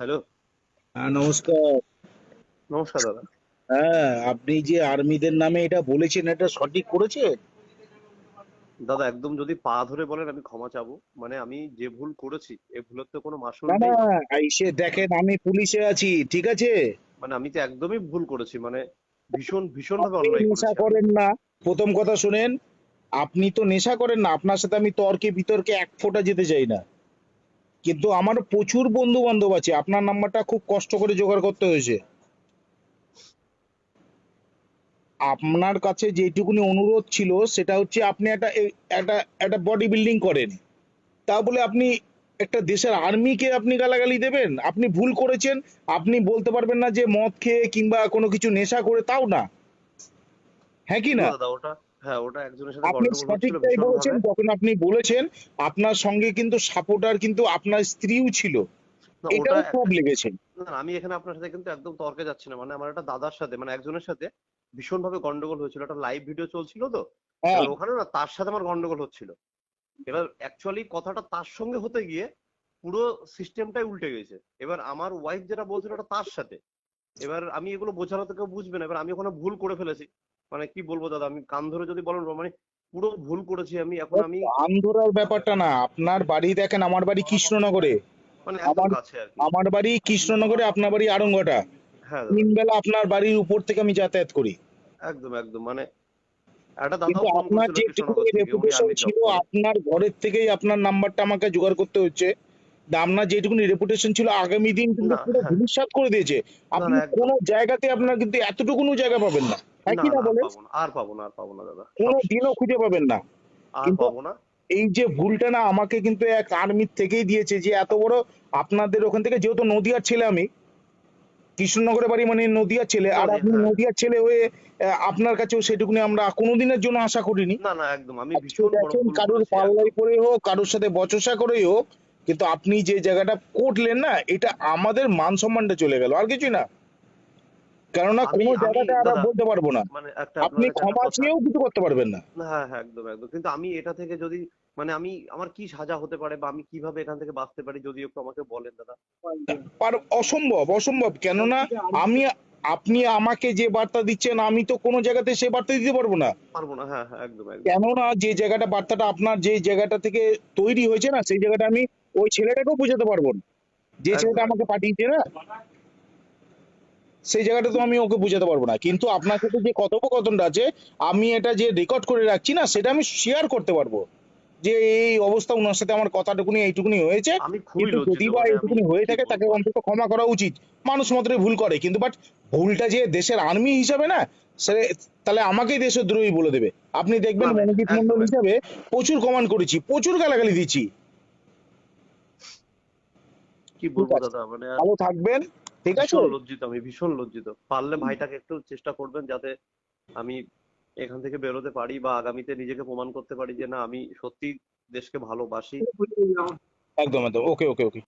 Hello. হ্যাঁ নমস্কার। নমস্কার দাদা। হ্যাঁ আপনি যে আর্মিদের নামে এটা বলেছেন এটা সঠিক করেছে দাদা একদম যদি পা ধরে বলেন আমি ক্ষমা চাবো। মানে আমি যে ভুল করেছি এই ভুলের তো কোনো মাসুল না না এসে দেখেন আমি পুলিশে আছি ঠিক আছে? মানে আমি তো একদমই ভুল করেছি মানে ভীষণ ভীষণ ভাবে অন্যায় নেশা করেন না। প্রথম কথা শুনেন আপনি তো নেশা করেন না আপনার সাথে আমি তর্কে বিতর্কে এক ফোঁটা যেতে চাই না। কিন্তু আমার প্রচুর বন্ধু বান্ধব আছে। আপনার নাম্বারটা খুব কষ্ট করে জোগাড় করতে হয়েছে। আপনার কাছে যেটুকুনি অনুরোধ ছিল, সেটা হচ্ছে আপনি একটা একটা একটা বডি বিল্ডিং করেন। তা বলে আপনি একটা দেশের আর্মিকে আপনি গালাগালি দেবেন? আপনি ভুল করেছেন। আপনি বলতে পারবেন না যে মদ খেয়ে কিংবা কোনো কিছু নেশা করে, তাও না। হ্যাঁ কি না? না দাদা ওটা হ্যাঁ ওটা একজনের সাথে আপনি সঠিকটাই বলেছেন যখন আপনি বলেছেন আপনার সঙ্গে কিন্তু সাপোর্টার কিন্তু আপনার স্ত্রীও ছিল। এটাও খুব লেগেছে। না, আমি এখানে আপনার সাথে কিন্তু একদম তর্কে যাচ্ছি না। মানে আমার একটা দাদার সাথে মানে একজনের সাথে ভীষণ ভাবে গন্ডগোল হয়েছিল। একটা লাইভ ভিডিও চলছিল তো। হ্যাঁ। ওখানে না তার সাথে আমার গন্ডগোল হচ্ছিল। এবার অ্যাকচুয়ালি কথাটা তার সঙ্গে হতে গিয়ে পুরো সিস্টেমটাই উল্টে গেছে। এবার আমার ওয়াইফ যেটা বলছিল ওটা তার সাথে। এবার আমি এগুলো বোঝানো তো কেউ বুঝবে না। এবার আমি ওখানে ভুল করে ফেলেছি। মানে কি বলব দাদা আমি কান ধরে যদি বলেন মানে পুরো ভুল করেছি আমি এখন আমি আন্ধুরার ব্যাপারটা না আপনার বাড়ি দেখেন আমার বাড়ি কৃষ্ণনগরে। মানে আমার- কাছে আর কি। আমার বাড়ি কৃষ্ণনগরে আপনার বাড়ি আরঙ্গটা হ্যাঁ তিন বেলা আপনার বাড়ির উপর থেকে আমি যাতায়াত করি। একদম একদম মানে একটা দাদা আপনার যেটুকু উনি রেপুটেশন ছিল আপনার ঘরের থেকেই আপনার নাম্বারটা আমাকে জোগাড় করতে হচ্ছে। আপনার যেটুকুনি রেপুটেশন ছিল আগামী দিন কিন্তু পুরো হ্যাঁ। ধূলিসাৎ করে দিয়েছে। আপনি। কোনো জায়গাতে আপনার কিন্তু এতটুকুনো জায়গা পাবেন না। হ্যাঁ না আর বলেন? পাবো না আর পাবো না আর পাবো না দাদা। খুঁজে পাবেন না। আর পাবো না। এই যে ভুলটা না আমাকে কিন্তু এক আর্মির থেকেই দিয়েছে যে এত বড় আপনাদের ওখান থেকে যেহেতু নদিয়ার ছেলে আমি কৃষ্ণনগরে বাড়ি মানে নদিয়ার ছেলে আর আপনি হ্যাঁ। নদিয়ার ছেলে হয়ে আপনার কাছেও সেটুকুনি আমরা কোনোদিনের জন্য আশা করিনি। না না একদম আমি ভীষণ দেখেন ভুল কারোর পাল্লাই। করে হোক কারোর সাথে বচসা করেই হোক কিন্তু আপনি যে জায়গাটা করলেন না এটা আমাদের মান সম্মানটা চলে গেল আর কিছুই না। কেননা আমি- কোনো জায়গাটা আমরা বলতে পারব না। মানে আপনি ক্ষমা চেয়েও কিছু করতে পারবেন না। হ্যাঁ হ্যাঁ একদম একদম। কিন্তু আমি এটা থেকে যদি মানে আমি আমার কি সাজা হতে পারে বা আমি কীভাবে এখান থেকে বাঁচতে পারি যদি একটু আমাকে বলেন দাদা। অসম্ভব অসম্ভব কেননা আমি আপনি আমাকে যে বার্তা দিচ্ছেন আমি তো কোনো জায়গাতে সে বার্তা দিতে পারব না। পারব না হ্যাঁ হ্যাঁ একদম একদম। কেননা যে জায়গাটা বার্তাটা আপনার যে জায়গাটা থেকে তৈরি হয়েছে না সেই জায়গাটা আমি ওই ছেলেটাকেও বোঝাতে পারব না। যে ছেলেটা আমাকে পাঠিয়েছে না সেই জায়গাটা তো আমি ওকে বোঝাতে পারব না। কিন্তু আপনার সাথে যে কথোপকথনটা আছে আমি এটা যে রেকর্ড করে রাখছি না সেটা আমি শেয়ার করতে পারব। যে এই অবস্থা ওনার সাথে আমার কথাটুকুনি এইটুকুনি হয়েছে। কিন্তু যদি বা মানে এইটুকুনি হয়ে থাকে তাকে অন্তত ক্ষমা করা উচিত। মানুষ মাত্রই ভুল করে কিন্তু বাট ভুলটা যে দেশের আর্মি হিসাবে না সে তাহলে আমাকেই দেশদ্রোহী বলে দেবে। আপনি দেখবেন মনোজিৎ মন্ডল হিসাবে প্রচুর কমান্ড করেছি প্রচুর গালাগালি দিচ্ছি। কি বলব দাদা মানে ভালো থাকবেন। ঠিক আছে? ভীষণ লজ্জিত আমি ভীষণ লজ্জিত। পারলে ভাইটাকে একটু চেষ্টা করবেন যাতে আমি এখান থেকে বেরোতে পারি বা আগামীতে নিজেকে প্রমাণ করতে পারি যে না আমি সত্যি দেশকে ভালোবাসি। একদম একদম। ওকে ওকে ওকে।